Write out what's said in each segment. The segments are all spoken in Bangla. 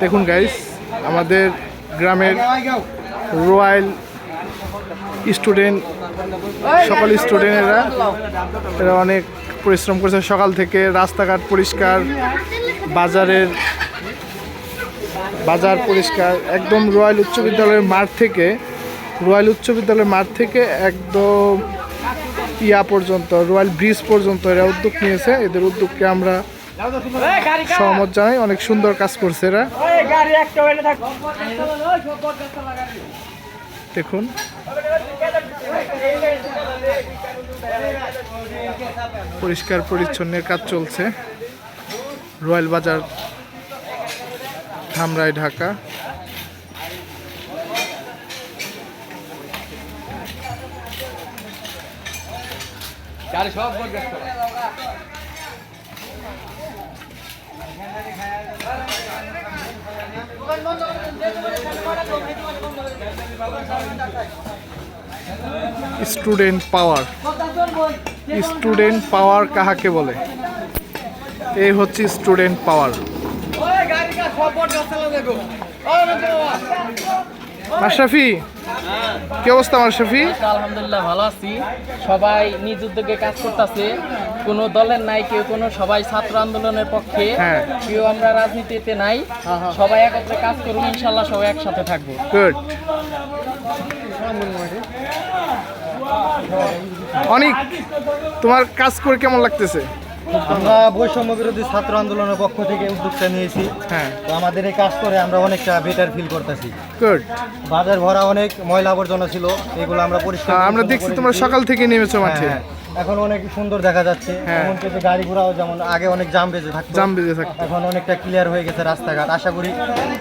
দেখুন গাইস আমাদের গ্রামের রয়্যাল স্টুডেন্ট, সকল স্টুডেন্টেরা, এরা অনেক পরিশ্রম করেছে। সকাল থেকে রাস্তাঘাট পরিষ্কার, বাজারের বাজার পরিষ্কার, একদম রয়্যাল উচ্চ বিদ্যালয়ের মাঠ থেকে, রয়্যাল উচ্চ বিদ্যালয়ের মাঠ থেকে একদম ইয়া পর্যন্ত, রয়্যাল ব্রিজ পর্যন্ত এরা উদ্যোগ নিয়েছে। এদের উদ্যোগকে আমরা সহমত জানাই অনেক সুন্দর কাজ করছে এরা। দেখুন। পরিষ্কার পরিচ্ছন্নের কাজ চলছে। Royal Bazar Dhamrai Dhaka. Student power. Student power কাহাকে বলে? এই হচ্ছে স্টুডেন্ট পাওয়ার। মাশরাফি কি অবস্থা মাশরাফি আলহামদুলিল্লাহ ভালো আছি। সবাই নিজ উদ্যোগে কাজ করতেছে। কোনো দলের নাই কেউ কোনো সবাই ছাত্র আন্দোলনের পক্ষে। হ্যাঁ। কেউ আমরা রাজনীতিতে নাই। সবাই একত্রে কাজ করুন ইনশাল্লাহ সবাই একসাথে থাকব। গুড অনেক তোমার কাজ করে কেমন লাগতেছে? আমরা বৈষম্য বিরোধী ছাত্র আন্দোলনের পক্ষ থেকে উদ্যোগটা নিয়েছি। হ্যাঁ। তো আমাদের এই কাজ করে আমরা অনেকটা বেটার ফিল করতেছি। গুড বাজার ভরা অনেক ময়লা আবর্জনা ছিল এগুলো আমরা পরিষ্কার আমরা দেখছি তোমরা সকাল থেকে নেমেছো হ্যাঁ, মাঠে। হ্যাঁ। এখন অনেক সুন্দর দেখা যাচ্ছে। হ্যাঁ। এমনকি যে গাড়ি ঘোড়াও যেমন আগে অনেক জাম বেজে থাকতো জাম বেজে থাকতো। এখন অনেকটা ক্লিয়ার হয়ে গেছে রাস্তাঘাট। আশা করি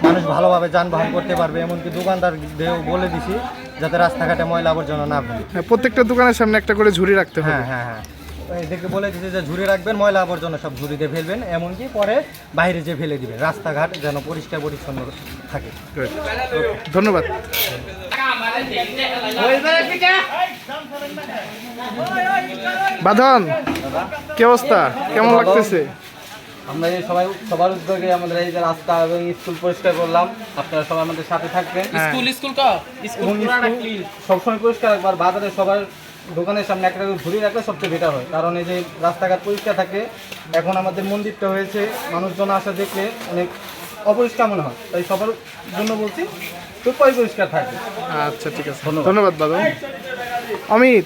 মানুষ ভালোভাবে যানবাহন করতে পারবে। এমনকি দোকানদারদেরও বলে দিছি যাতে রাস্তাঘাটে ময়লা আবর্জনা না ফেলে। হ্যাঁ, প্রত্যেকটা দোকানের সামনে একটা করে ঝুড়ি রাখতে হবে। হ্যাঁ হ্যাঁ হ্যাঁ। এদেরকে বলে দিচ্ছে যে ঝুড়ি রাখবেন ময়লা আবর্জনা সব ঝুড়িতে ফেলবেন এমনকি পরে বাইরে যে ফেলে দিবেন। রাস্তাঘাট যেন পরিষ্কার পরিচ্ছন্ন থাকে. ধন্যবাদ। বাঁধন কি অবস্থা? কেমন লাগতেছে? আমরা এই সবাই সবার উদ্যোগে আমাদের এই যে রাস্তা এবং স্কুল পরিষ্কার করলাম। আপনারা সবাই আমাদের সাথে থাকবেন। হ্যাঁ। School school. সবসময় পরিষ্কার রাখবার বাজারে সবার দোকানের সামনে একটা ঘুরে রাখলে সবচেয়ে বেটার হয়। কারণ এই যে রাস্তাঘাট পরিষ্কার থাকে এখন আমাদের মন্দিরটা হয়েছে মানুষজন আসা দেখলে অনেক অপরিষ্কার মনে হয়। তাই সবার জন্য বলছি খুব পরিষ্কার থাকবে। আচ্ছা ঠিক আছে। ধন্যবাদ। দাদা অমিত।